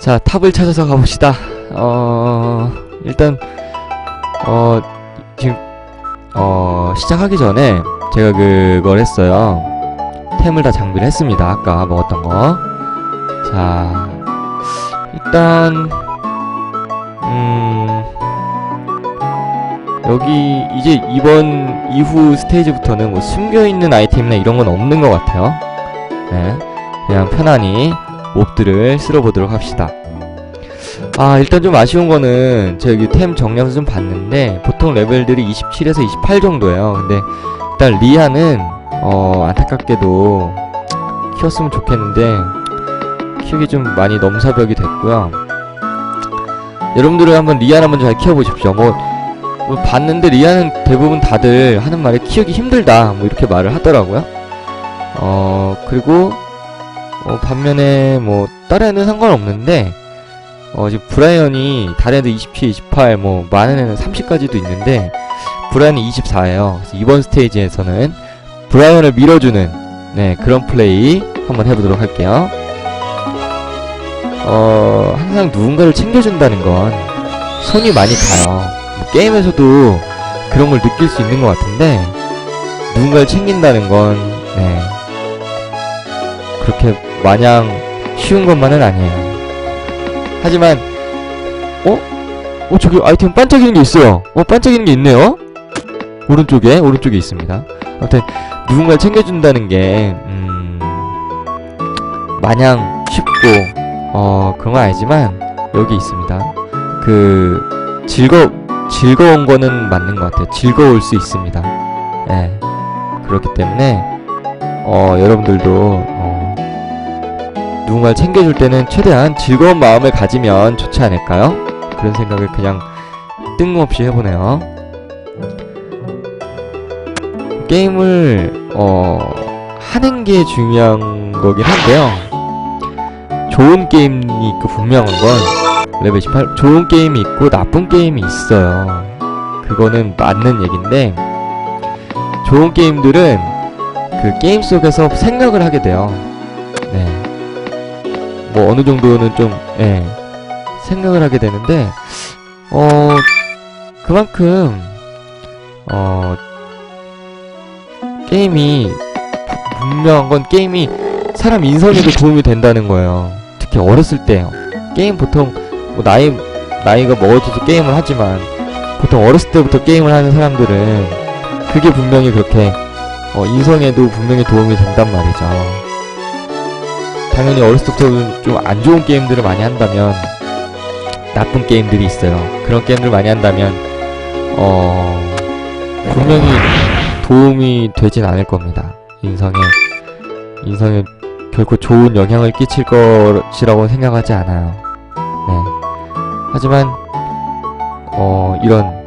자, 탑을 찾아서 가봅시다. 어, 일단, 어, 지금, 어, 시작하기 전에 제가 그걸 했어요. 템을 다 장비를 했습니다. 아까 먹었던 거. 자, 일단, 음, 여기 이제 이번 이후 스테이지부터는 뭐 숨겨있는 아이템이나 이런 건 없는 것 같아요. 네. 그냥 편안히 몹들을 쓸어보도록 합시다. 아, 일단 좀 아쉬운 거는 제가 여기 템 정량서 좀 봤는데 보통 레벨들이 27에서 28 정도예요. 근데 일단 리아는 어, 안타깝게도 키웠으면 좋겠는데 키우기 좀 많이 넘사벽이 됐고요. 여러분들은 한번 리아를 한번 잘 키워보십시오. 뭐, 뭐 봤는데 리아는 대부분 다들 하는 말이 키우기 힘들다 뭐 이렇게 말을 하더라고요. 어 그리고 어, 반면에 뭐 다른 애는 상관없는데 어 지금 브라이언이 다른 애들 27, 28, 뭐 많은 애는 30까지도 있는데 브라이언이 24예요. 그래서 이번 스테이지에서는 브라이언을 밀어주는 네 그런 플레이 한번 해보도록 할게요. 어 항상 누군가를 챙겨준다는 건 손이 많이 가요. 뭐 게임에서도 그런 걸 느낄 수 있는 것 같은데 누군가를 챙긴다는 건 네. 그렇게 마냥 쉬운 것만은 아니에요. 하지만 어? 어 저기 아이템 반짝이는 게 있어요. 어 반짝이는 게 있네요. 오른쪽에 오른쪽에 있습니다. 아무튼 누군가를 챙겨준다는 게 음, 마냥 쉽고 어 그런 건 아니지만 여기 있습니다. 그 즐거 즐거운 거는 맞는 것 같아요. 즐거울 수 있습니다. 예. 그렇기 때문에 어 여러분들도 어, 누군가를 챙겨줄 때는 최대한 즐거운 마음을 가지면 좋지 않을까요? 그런 생각을 그냥 뜬금없이 해보네요. 게임을 어 하는 게 중요한 거긴 한데요. 좋은 게임이 있고 분명한 건 레벨 18 좋은 게임이 있고 나쁜 게임이 있어요. 그거는 맞는 얘긴데 좋은 게임들은 그 게임 속에서 생각을 하게 돼요. 네. 뭐 어느 정도는 좀 예. 생각을 하게 되는데 어 그만큼 어 게임이 분명한 건 게임이 사람 인성에도 도움이 된다는 거예요. 특히 어렸을 때요. 게임 보통 뭐 나이 나이가 먹어져도 게임을 하지만 보통 어렸을 때부터 게임을 하는 사람들은 그게 분명히 그렇게 어, 인성에도 분명히 도움이 된단 말이죠. 당연히 어렸을 때부터 좀 안 좋은 게임들을 많이 한다면 나쁜 게임들이 있어요. 그런 게임들을 많이 한다면 어 분명히 도움이 되진 않을 겁니다. 인성에 인성에 결코 좋은 영향을 끼칠 것이라고 생각하지 않아요. 네. 하지만 어 이런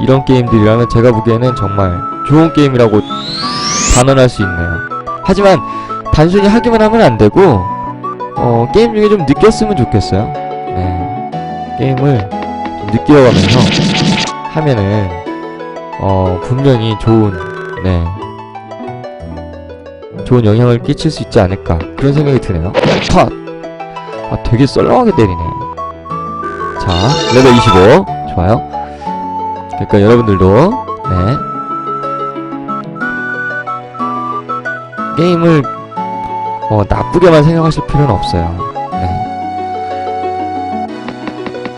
이런 게임들이라면 제가 보기에는 정말 좋은 게임이라고 단언할 수 있네요. 하지만 단순히 하기만 하면 안 되고 어 게임 중에 좀 느꼈으면 좋겠어요. 네. 게임을 좀 느껴가면서 하면은 어 분명히 좋은 네 좋은 영향을 끼칠 수 있지 않을까 그런 생각이 드네요. 컷. 아 되게 썰렁하게 때리네. 자 레벨 25 좋아요. 그러니까 여러분들도 네 게임을 어, 나쁘게만 생각하실 필요는 없어요. 네.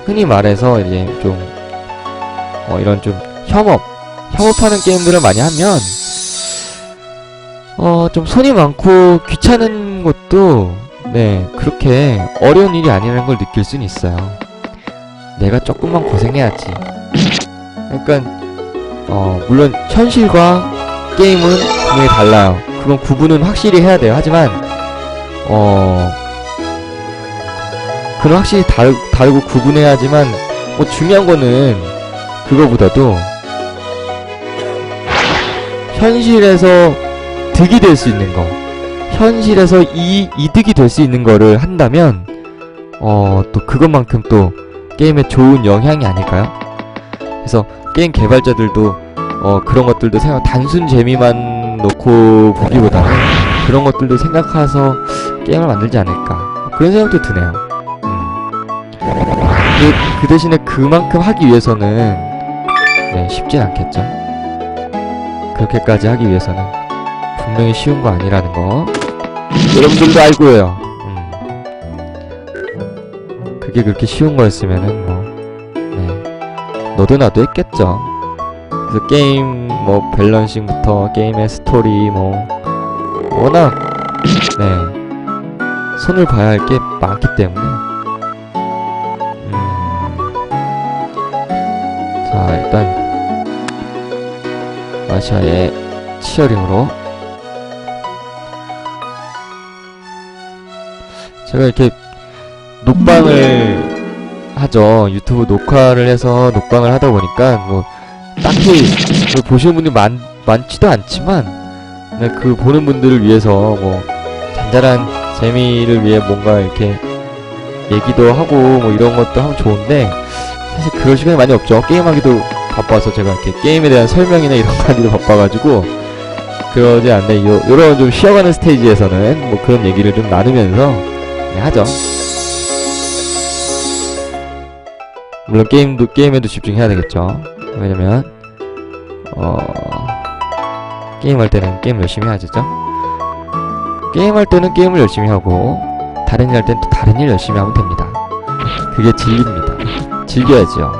흔히 말해서 이제 좀 어, 이런 좀 협업, 협업하는 게임들을 많이 하면 어, 좀 손이 많고 귀찮은 것도 네 그렇게 어려운 일이 아니라는 걸 느낄 수는 있어요. 내가 조금만 고생해야지. 그러니까 어, 물론 현실과 게임은 분명히 달라요. 그건 구분은 확실히 해야 돼요. 하지만 어 그건 확실히 다르, 다르고 구분해야지만 뭐 중요한 거는 그거보다도 현실에서 득이 될 수 있는 거 현실에서 이 이득이 될 수 있는 거를 한다면 어 또 그것만큼 또 게임에 좋은 영향이 아닐까요? 그래서 게임 개발자들도 어 그런 것들도 생각 단순 재미만 놓고 보기보다는 그런 것들도 생각해서 게임을 만들지 않을까 그런 생각도 드네요. 음. 그, 그 대신에 그만큼 하기 위해서는 네 쉽진 않겠죠 그렇게까지 하기 위해서는 분명히 쉬운 거 아니라는 거 여러분들도 알고요 음. 그게 그렇게 쉬운 거였으면은 뭐 네. 너도 나도 했겠죠 그래서 게임 뭐 밸런싱부터 게임의 스토리 뭐 워낙 네 손을 봐야 할 게 많기 때문에. 음. 자 일단 아시아의 치어링으로. 제가 이렇게 녹방을 하죠. 유튜브 녹화를 해서 녹방을 하다 보니까 뭐 딱히 그 보시는 분이 많, 많지도 않지만 네, 그 보는 분들을 위해서 뭐 잔잔한 재미를 위해 뭔가 이렇게 얘기도 하고 뭐 이런 것도 하면 좋은데 사실 그럴 시간이 많이 없죠. 게임하기도 바빠서 제가 이렇게 게임에 대한 설명이나 이런 거 하기도 바빠가지고 그러지 않네. 요, 요런 좀 쉬어가는 스테이지에서는 뭐 그런 얘기를 좀 나누면서 네, 하죠. 물론 게임도 게임에도 집중해야 되겠죠. 왜냐면 어 게임할 때는 게임 열심히 하죠? 게임할 때는 게임을 열심히 하고 다른 일 할 땐 또 다른 일 열심히 하면 됩니다. 그게 진리입니다. 즐겨야죠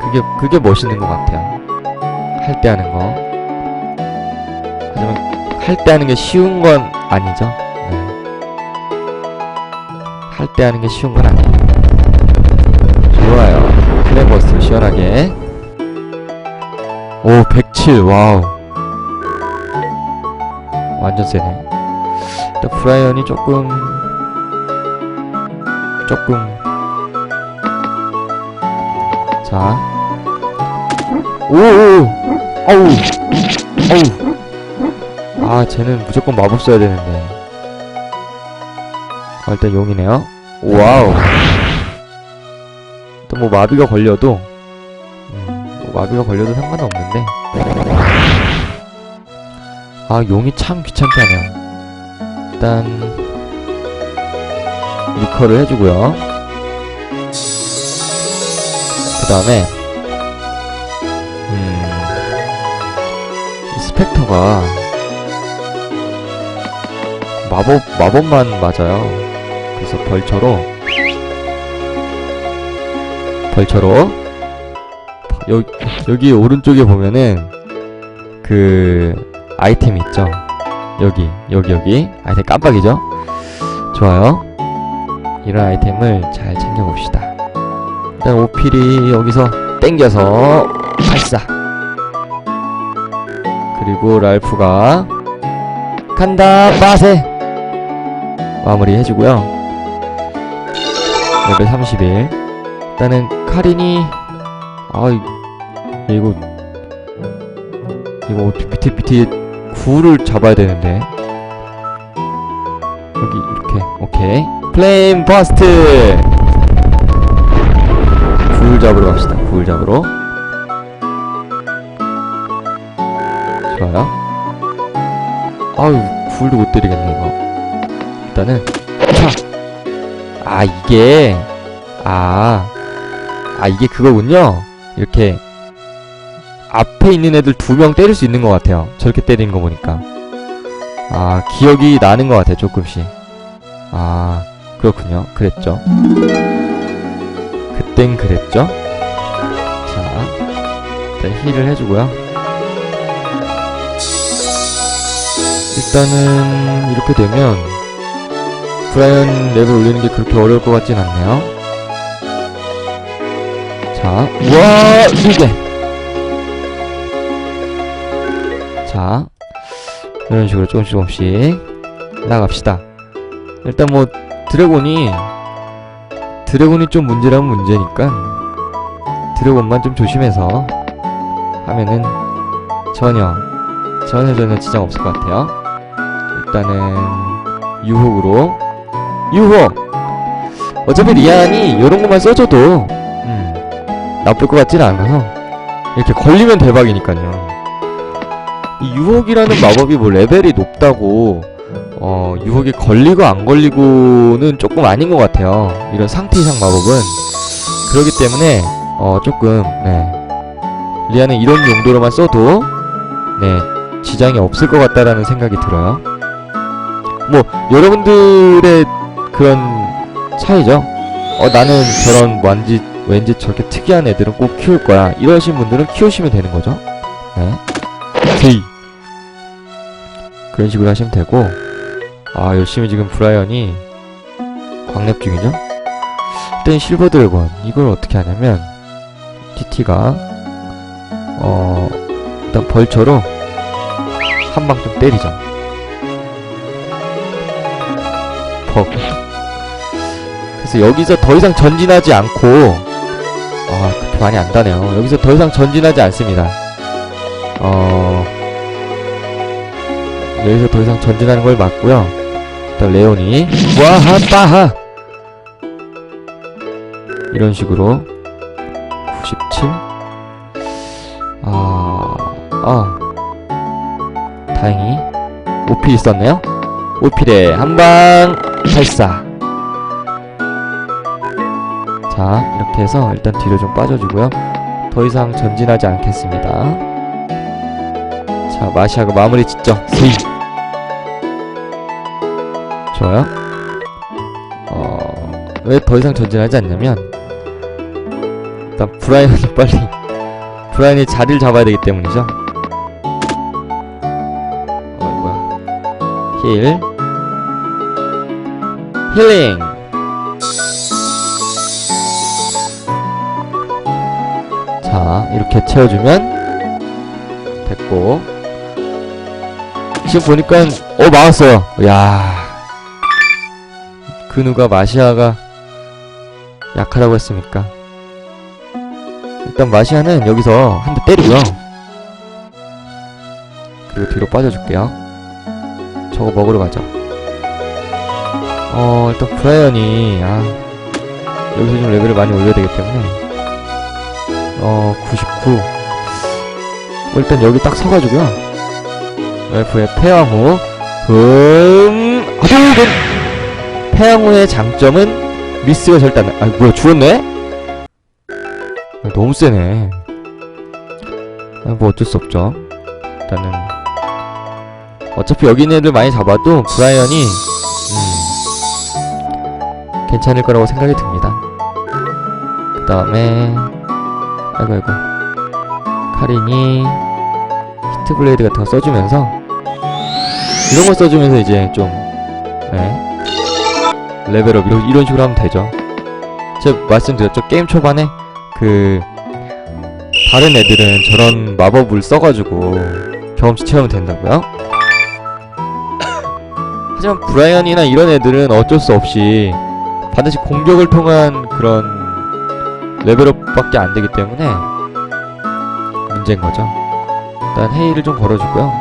그게 그게 멋있는 것 같아요. 할 때 하는 거. 하지만 할 때 하는 게 쉬운 건 아니죠. 네. 할때 하는 게 쉬운 건 아니에요. 좋아요. 클레버스 시원하게 오 107 와우. 완전 세네. 일단 브라이언이 조금 조금. 자. 오오 어우. 어우. 아 쟤는 무조건 마법 써야 되는데. 아, 일단 용이네요. 와우. 또 뭐 마비가 걸려도 마비가 걸려도 상관은 없는데. 아 용이 참 귀찮게 하네요. 일단 리커를 해주고요. 그 다음에 음, 이 스펙터가 마법 마법만 맞아요. 그래서 벌처로 벌처로 여, 여기 오른쪽에 보면은 그 아이템 있죠? 여기 여기 여기. 아이템 깜빡이죠? 좋아요. 이런 아이템을 잘 챙겨봅시다. 일단 오필이 여기서 땡겨서 발사. 그리고 랄프가 간다 마세. 마무리 해주고요. 레벨 31 일단은 카린이 아 이- 이거 이거 어떻게 밑에 밑에 구를 잡아야 되는데. 여기 이렇게 오케이. 플레임 버스트! 굴 잡으러 갑시다. 굴 잡으러. 좋아요. 아유 굴도 못 때리겠네 이거. 일단은 차 아 이게 아, 아 이게 그거군요. 이렇게 앞에 있는 애들 두 명 때릴 수 있는 것 같아요. 저렇게 때리는 거 보니까. 아, 기억이 나는 것 같아요, 조금씩. 아, 그렇군요. 그랬죠. 그땐 그랬죠. 자, 일단 힐을 해주고요. 일단은 이렇게 되면 브라이언 레벨 올리는 게 그렇게 어려울 것 같진 않네요. 자, 우와, 두 개 자, 이런 식으로 조금씩 조금씩 나갑시다. 일단 뭐 드래곤이 드래곤이 좀 문제라면 문제니까 드래곤만 좀 조심해서 하면은 전혀 전혀 전혀 지장 없을 것 같아요. 일단은 유혹으로 유혹. 어차피 리안이 이런 것만 써줘도 음, 나쁠 것 같진 않아서 이렇게 걸리면 대박이니까요. 이 유혹이라는 마법이 뭐 레벨이 높다고 어, 유혹에 걸리고 안 걸리고는 조금 아닌 것 같아요. 이런 상태 이상 마법은. 그렇기 때문에, 어, 조금, 네. 리아는 이런 용도로만 써도, 네, 지장이 없을 것 같다라는 생각이 들어요. 뭐, 여러분들의 그런 차이죠. 어, 나는 저런 왠지, 왠지 저렇게 특이한 애들은 꼭 키울 거야. 이러신 분들은 키우시면 되는 거죠. 네. 제이. 그런 식으로 하시면 되고, 아, 열심히 지금 브라이언이 광랩 중이죠? 일단 실버 드래곤. 이걸 어떻게 하냐면, TT가, 어, 일단 벌처로 한 방 좀 때리죠. 퍽. 그래서 여기서 더 이상 전진하지 않고, 아, 그렇게 많이 안 다네요. 여기서 더 이상 전진하지 않습니다. 어, 여기서 더 이상 전진하는 걸 막고요. 일단 레온이 와하 빠하 이런 식으로 97 아, 아 다행히 오필 있었네요. 오필에 한방 발사. 자 이렇게 해서 일단 뒤로 좀 빠져주고요. 더 이상 전진하지 않겠습니다. 자 마시아가 마무리 짓죠. 스윙. 좋아요. 어, 왜 더 이상 전진하지 않냐면, 일단 브라이언이 빨리, 브라이언이 자리를 잡아야 되기 때문이죠. 어, 뭐야. 힐. 힐링! 이렇게 채워주면, 됐고. 지금 보니까, 어, 막았어요. 야 그 누가 마시아가 약하다고 했습니까? 일단 마시아는 여기서 한 대 때리고요. 그리고 뒤로 빠져줄게요. 저거 먹으러 가죠. 어, 일단 브라이언이, 아, 여기서 좀 레벨을 많이 올려야 되기 때문에, 어, 99. 뭐 일단 여기 딱 서가지고요. 엘프의 폐왕후, 음, 하도근! 태양호의 장점은 미스가 절대 안 나. 아 뭐야 죽었네? 아, 너무 세네. 아, 뭐 어쩔 수 없죠. 일단은 어차피 여기 있는 애들 많이 잡아도 브라이언이 음, 괜찮을 거라고 생각이 듭니다. 그 다음에 아이고 아이고 카린이 히트블레이드 같은 거 써주면서 이런 거 써주면서 이제 좀 네. 레벨업 이런, 식으로 하면 되죠 제가 말씀드렸죠 게임 초반에 그 다른 애들은 저런 마법을 써가지고 경험치 채우면 된다고요? 하지만 브라이언이나 이런 애들은 어쩔 수 없이 반드시 공격을 통한 그런 레벨업밖에 안 되기 때문에 문제인 거죠 일단 헤이를 좀 걸어주고요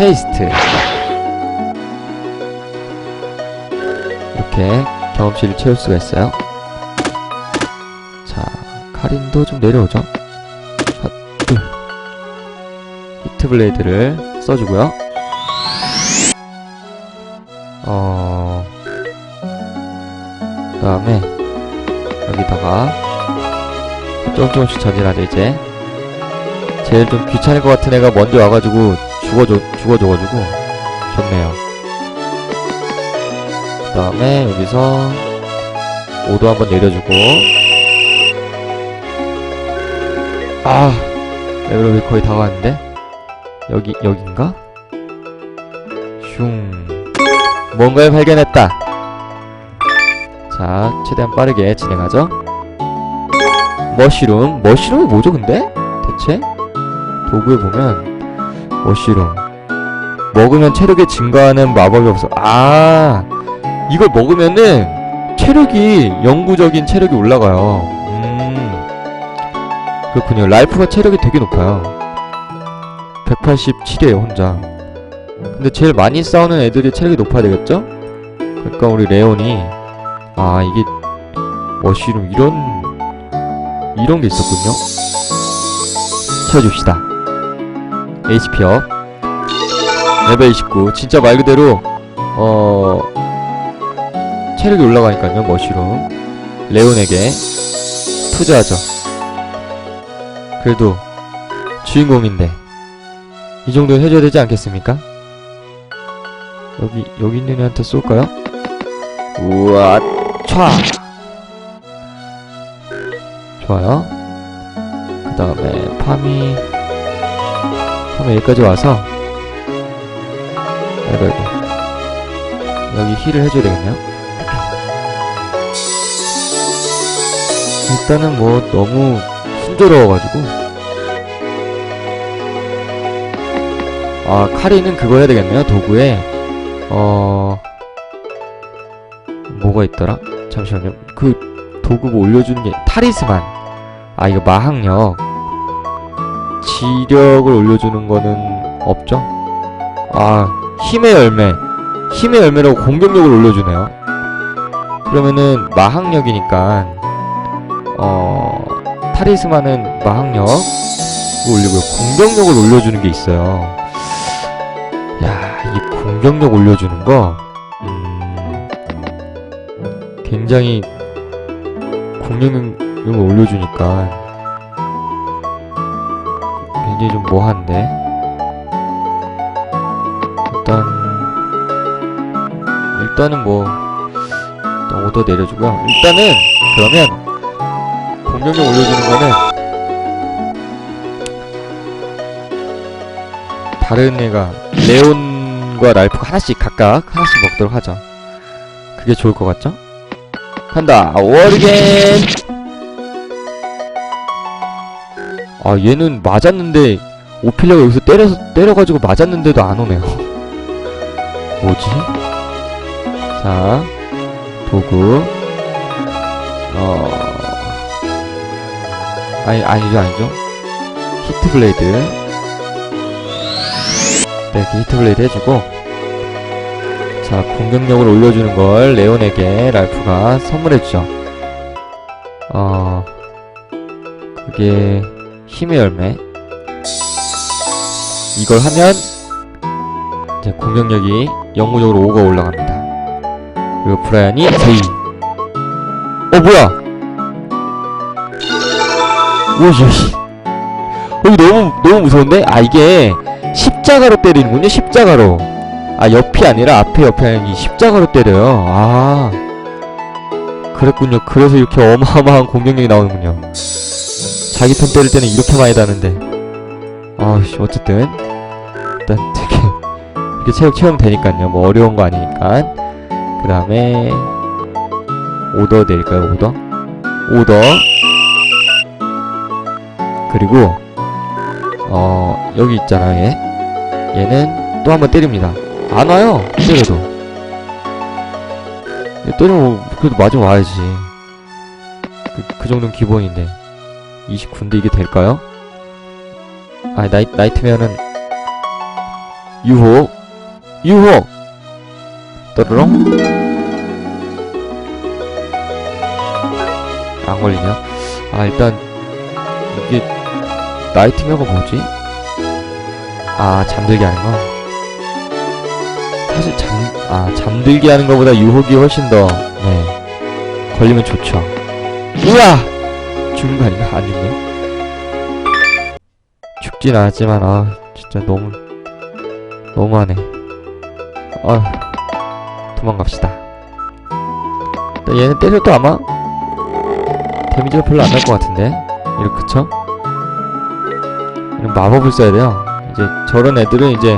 헤이스트 이렇게 경험치를 채울 수가 있어요. 자, 카린도 좀 내려오죠. 히트 블레이드를 써주고요. 어, 그 다음에 여기다가 조금 조금씩 전진하죠 이제. 제일 좀 귀찮을 것 같은 애가 먼저 와가지고 죽어줘 죽어줘가지고 좋네요. 그 다음에 여기서 5도 한번 내려주고 아 레벨업이 거의 다 왔는데 여기 여긴가? 슝 뭔가를 발견했다 자 최대한 빠르게 진행하죠 머쉬룸 머쉬룸이 뭐죠 근데? 대체? 도구에 보면 머쉬룸 먹으면 체력이 증가하는 마법이 없어 아 이걸 먹으면은 체력이 영구적인 체력이 올라가요. 음. 그렇군요. 라이프가 체력이 되게 높아요. 187이에요, 혼자. 근데 제일 많이 싸우는 애들이 체력이 높아야 되겠죠? 그러니까 우리 레온이 아, 이게 머쉬룸 이런 이런 게 있었군요. 채워줍시다. HP 업. 레벨 29. 진짜 말 그대로 어 체력이 올라가니까요 머쉬룸 레온에게 투자하죠 그래도 주인공인데 이 정도는 해줘야 되지 않겠습니까? 여기 여기 있는 애한테 쏠까요? 우와 촤 좋아요. 그 다음에 파미. 파미 여기까지 와서 아이고 아이고 여기 힐을 해줘야 되겠네요. 일단은 뭐 너무 순조로워가지고. 아 카리는 그거 해야 되겠네요 도구에. 어 뭐가 있더라? 잠시만요. 그 도구 뭐 올려주는 게 타리스만 아 이거 마학력. 지력을 올려주는 거는 없죠? 아 힘의 열매. 힘의 열매라고 공격력을 올려주네요. 그러면은 마학력이니까 어 타리스만은 마학력 올리고요 공격력을 올려주는 게 있어요. 야, 이 공격력 올려주는 거, 음, 굉장히 공격력 을 올려주니까 굉장히 좀 뭐한데? 일단, 일단은 뭐, 일단 오더 내려주고요. 일단은, 그러면, 공격력 올려주는 거는, 다른 애가 레온과 랄프가 하나씩 각각 하나씩 먹도록 하죠. 그게 좋을 것 같죠? 간다 워르겐 아 얘는 맞았는데 오피려가 여기서 때려서 때려가지고 맞았는데도 안 오네요. 뭐지? 자 도구. 어. 아니 아니죠 아니죠. 히트 블레이드. 네, 이렇게 히트 블레이드 해주고. 자 공격력을 올려주는 걸 레온에게 랄프가 선물해주죠. 어 그게 힘의 열매. 이걸 하면 이제 공격력이 영구적으로 5가 올라갑니다. 그리고 브라이언이 제이. 어 뭐야? 오씨. 어, 이거 너무 너무 무서운데? 아 이게 십자가로 때리는군요 십자가로. 아 옆이 아니라 앞에 옆이 아니라 이 십자가로 때려요. 아. 그랬군요. 그래서 이렇게 어마어마한 공격력이 나오는군요 자기 편 때릴 때는 이렇게 많이 다는데. 아씨 어쨌든. 일단 되게 이렇게 체력 채우면 되니까요. 뭐 어려운 거 아니니까. 그 다음에 오더 내릴까요 오더? 오더. 그리고 어 여기 있잖아 얘. 얘는 또 한번 때립니다. 안 와요 때려도. 얘 때리면 그래도 맞아 와야지. 그, 그 정도는 기본인데 29인데 이게 될까요? 아 나이, 나이트면은 유혹 유혹 떠르렁 안 걸리네요 아 일단 이게 나이트메어가 뭐지? 아 잠들게 하는 거 사실 잠, 아 잠들게 하는 거보다 유혹이 훨씬 더 네, 걸리면 좋죠 우와! 죽는 거 아닌가? 안 죽네 죽진 않았지만 아 진짜 너무 너무하네 아 도망갑시다 얘는 때려도 아마 데미지가 별로 안 날 것 같은데 이렇게 그쵸? 마법을 써야 돼요. 이제 저런 애들은 이제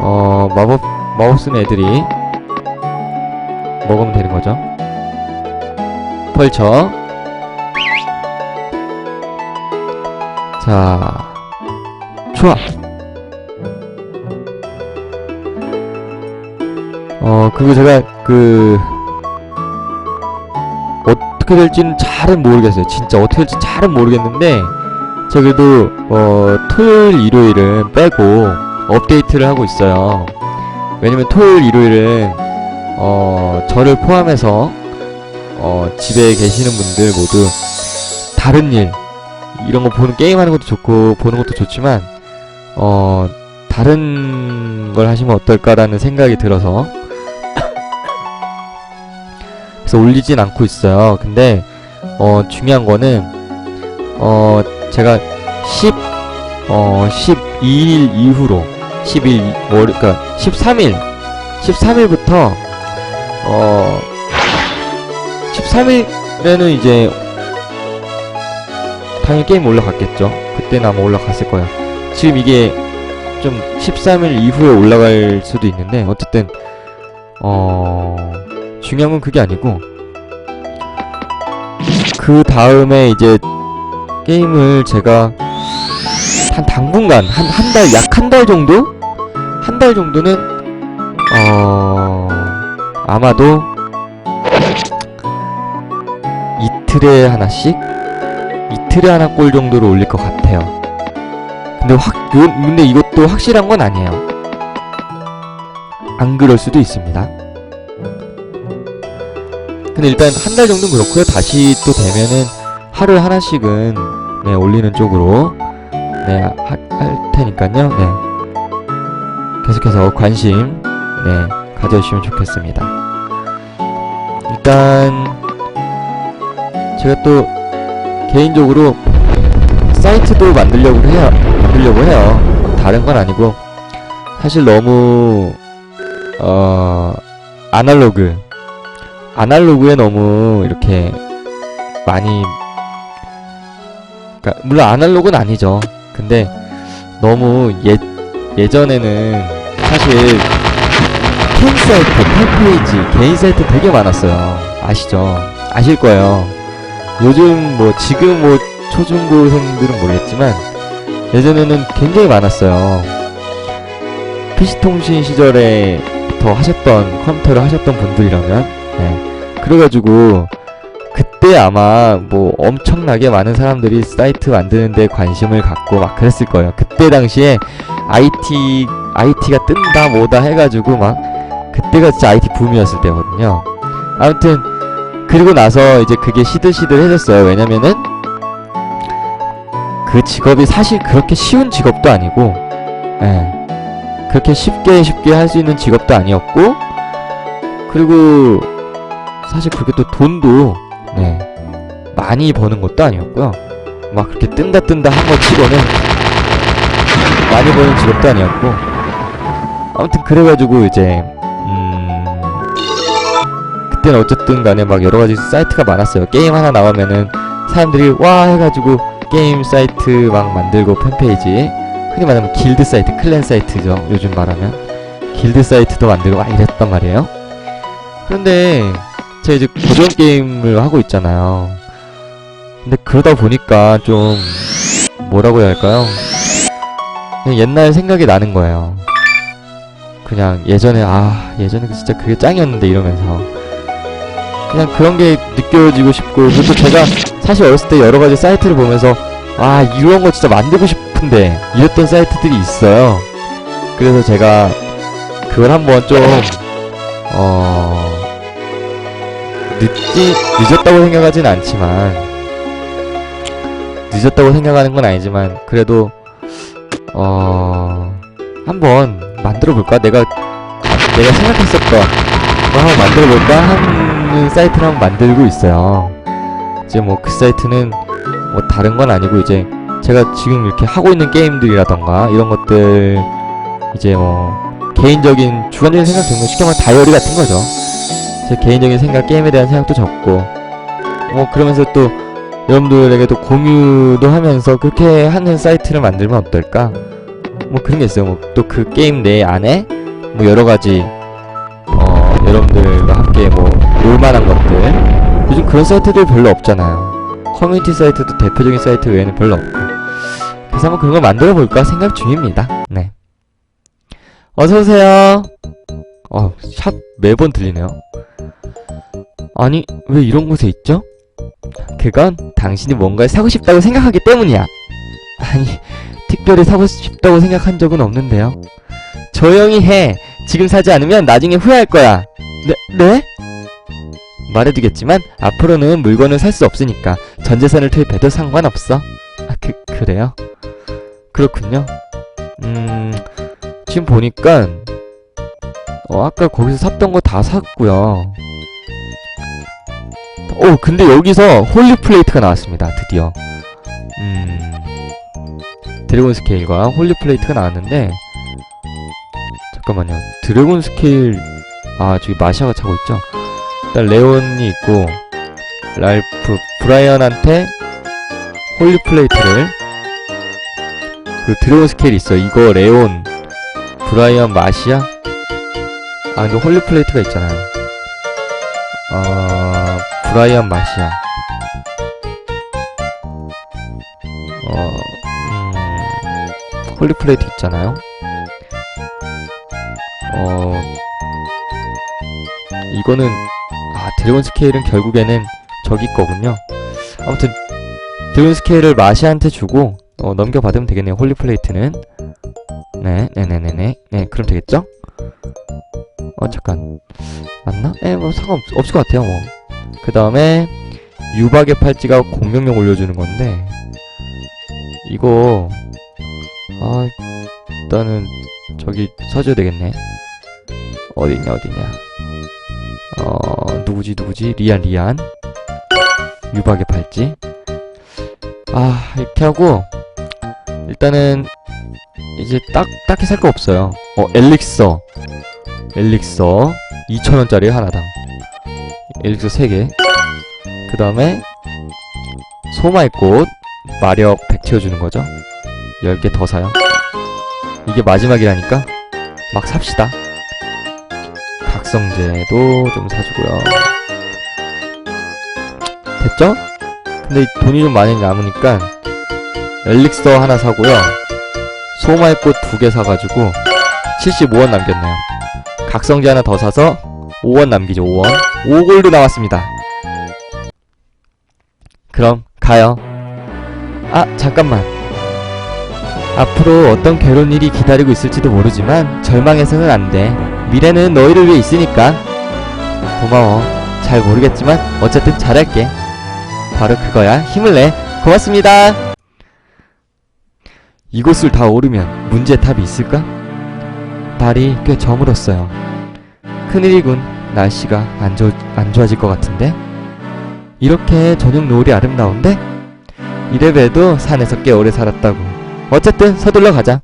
어 마법 마법 쓰는 애들이 먹으면 되는 거죠. 펼쳐. 자, 좋아. 어 그리고 제가 그 어떻게 될지는 잘은 모르겠어요. 진짜 어떻게 될지 잘은 모르겠는데. 저 그래도 어 토요일 일요일은 빼고 업데이트를 하고 있어요. 왜냐면 토요일 일요일은 어 저를 포함해서 어 집에 계시는 분들 모두 다른 일 이런 거 보는 게임하는 것도 좋고 보는 것도 좋지만 어 다른 걸 하시면 어떨까라는 생각이 들어서 그래서 올리진 않고 있어요. 근데 어 중요한 거는 어 제가 10 어 12일 이후로 10일 월 그러니까 13일 13일부터 어 13일에는 이제 당연히 게임 올라갔겠죠. 그때는 아마 올라갔을 거예요. 지금 이게 좀 13일 이후에 올라갈 수도 있는데 어쨌든 어 중요한 건 그게 아니고 그 다음에 이제 게임을 제가 한 당분간 한 한 달 약 한 달 정도 한 달 정도는 어 아마도 이틀에 하나씩 이틀에 하나 꼴 정도로 올릴 것 같아요. 근데 확 요- 근데 이것도 확실한 건 아니에요. 안 그럴 수도 있습니다. 근데 일단 한 달 정도는 그렇고요. 다시 또 되면은 하루에 하나씩은 네, 올리는 쪽으로 네, 하, 할 테니까요. 네. 계속해서 관심 네, 가져주시면 좋겠습니다. 일단 제가 또 개인적으로 사이트도 만들려고 해요. 만들려고 해요. 다른 건 아니고 사실 너무 어 아날로그 아날로그에 너무 이렇게 많이 그러니까 물론 아날로그는 아니죠. 근데 너무 예 예전에는 사실 개인 사이트, 팬페이지, 개인 사이트 되게 많았어요. 아시죠? 아실 거예요. 요즘 뭐 지금 뭐 초중고생들은 모르겠지만 예전에는 굉장히 많았어요. PC통신 시절에부터 하셨던 컴퓨터를 하셨던 분들이라면 네. 그래가지고 그때 아마 뭐 엄청나게 많은 사람들이 사이트 만드는 데 관심을 갖고 막 그랬을 거예요. 그때 당시에 IT IT가 뜬다 뭐다 해가지고 막 그때가 진짜 IT 붐이었을 때거든요. 아무튼 그리고 나서 이제 그게 시들시들해졌어요. 왜냐면은 그 직업이 사실 그렇게 쉬운 직업도 아니고, 예. 그렇게 쉽게 쉽게 할 수 있는 직업도 아니었고, 그리고 사실 그렇게 또 돈도, 네. 많이 버는 것도 아니었고요. 막 그렇게 뜬다 뜬다 한거 치고는 많이 버는 직업도 아니었고, 아무튼 그래가지고 이제, 음, 그때는 어쨌든 간에 막 여러 가지 사이트가 많았어요. 게임 하나 나오면은 사람들이 와 해가지고 게임 사이트 막 만들고 팬페이지 흔히 말하면 길드 사이트, 클랜 사이트죠. 요즘 말하면 길드 사이트도 만들고 막 이랬단 말이에요. 그런데 제가 이제 고전 게임을 하고 있잖아요. 근데 그러다 보니까 좀 뭐라고 해야 할까요? 그냥 옛날 생각이 나는 거예요. 그냥 예전에 아 예전에 진짜 그게 짱이었는데 이러면서 그냥 그런 게 느껴지고 싶고 그리고 또 제가 사실 어렸을 때 여러 가지 사이트를 보면서 아 이런 거 진짜 만들고 싶은데 이랬던 사이트들이 있어요. 그래서 제가 그걸 한번 좀 어 늦지 늦었다고 생각하진 않지만 늦었다고 생각하는 건 아니지만 그래도 어 한번 만들어 볼까 내가 내가 생각했었던 거 한번 만들어 볼까 하는 사이트를 한번 만들고 있어요. 이제 뭐 그 사이트는 뭐 다른 건 아니고 이제 제가 지금 이렇게 하고 있는 게임들이라던가 이런 것들 이제 뭐 개인적인 주관적인 생각 적는 쉽게 말하면 다이어리 같은 거죠. 제 개인적인 생각 게임에 대한 생각도 적고 뭐 그러면서 또 여러분들에게도 공유도 하면서 그렇게 하는 사이트를 만들면 어떨까? 뭐 그런 게 있어요. 뭐 또 그 게임 내 안에 뭐 여러 가지 어 여러분들과 함께 뭐 놀만한 것들 요즘 그런 사이트들 별로 없잖아요. 커뮤니티 사이트도 대표적인 사이트 외에는 별로 없고 그래서 한번 그런 걸 만들어 볼까 생각 중입니다. 네. 어서 오세요. 어, 샵 매번 들리네요. 아니, 왜 이런 곳에 있죠? 그건 당신이 뭔가를 사고 싶다고 생각하기 때문이야. 아니, 특별히 사고 싶다고 생각한 적은 없는데요. 조용히 해. 지금 사지 않으면 나중에 후회할 거야. 네, 네? 말해두겠지만 앞으로는 물건을 살 수 없으니까 전 재산을 투입해도 상관없어. 아, 그 그래요? 그렇군요. 음, 지금 보니까 어, 아까 거기서 샀던 거 다 샀고요. 오 근데 여기서 홀리 플레이트가 나왔습니다 드디어 음 드래곤 스케일과 홀리 플레이트가 나왔는데 잠깐만요 드래곤 스케일 아 저기 마샤가 차고 있죠 일단 레온이 있고 랄프 브라이언한테 홀리 플레이트를. 그 드래곤 스케일이 있어. 이거 레온 브라이언 마시아 아 근데 홀리 플레이트가 있잖아요. 어 브라이언 마시아 어 음, 홀리 플레이트 있잖아요. 어 이거는 아 드래곤 스케일은 결국에는 저기 거군요. 아무튼 드래곤 스케일을 마시한테 주고 어, 넘겨받으면 되겠네요. 홀리 플레이트는. 네 네네네네. 네 그럼 되겠죠? 어 잠깐. 맞나? 에 뭐 상관없 없을 것 같아요 뭐 그 다음에 유박의 팔찌가 공명력 올려주는 건데 이거 아 일단은 저기 서줘야 되겠네. 어딨냐 어딨냐. 어 누구지 누구지? 리안 리안. 유박의 팔찌. 아 이렇게 하고 일단은 이제 딱 딱히 살 거 없어요. 어 엘릭서. 엘릭서. 2,000원짜리 하나당. 엘릭서 3개. 그 다음에 소마의꽃 마력 100 채워주는 거죠. 10개 더 사요. 이게 마지막이라니까? 막 삽시다 각성제도 좀 사주고요. 됐죠? 근데 돈이 좀 많이 남으니까 엘릭서 하나 사고요. 소마의 꽃 두 개 사가지고 75원 남겼네요. 각성제 하나 더 사서 5원 남기죠 5원. 5골드 나왔습니다. 그럼 가요. 아 잠깐만. 앞으로 어떤 괴로운 일이 기다리고 있을지도 모르지만 절망해서는 안 돼 미래는 너희를 위해 있으니까. 고마워. 잘 모르겠지만 어쨌든 잘할게. 바로 그거야. 힘을 내. 고맙습니다. 이곳을 다 오르면 문제의 탑이 있을까? 발이 꽤 저물었어요. 큰일이군. 날씨가 안, 좋, 안 좋아질 것 같은데? 이렇게 저녁 노을이 아름다운데? 이래봬도 산에서 꽤 오래 살았다고. 어쨌든 서둘러 가자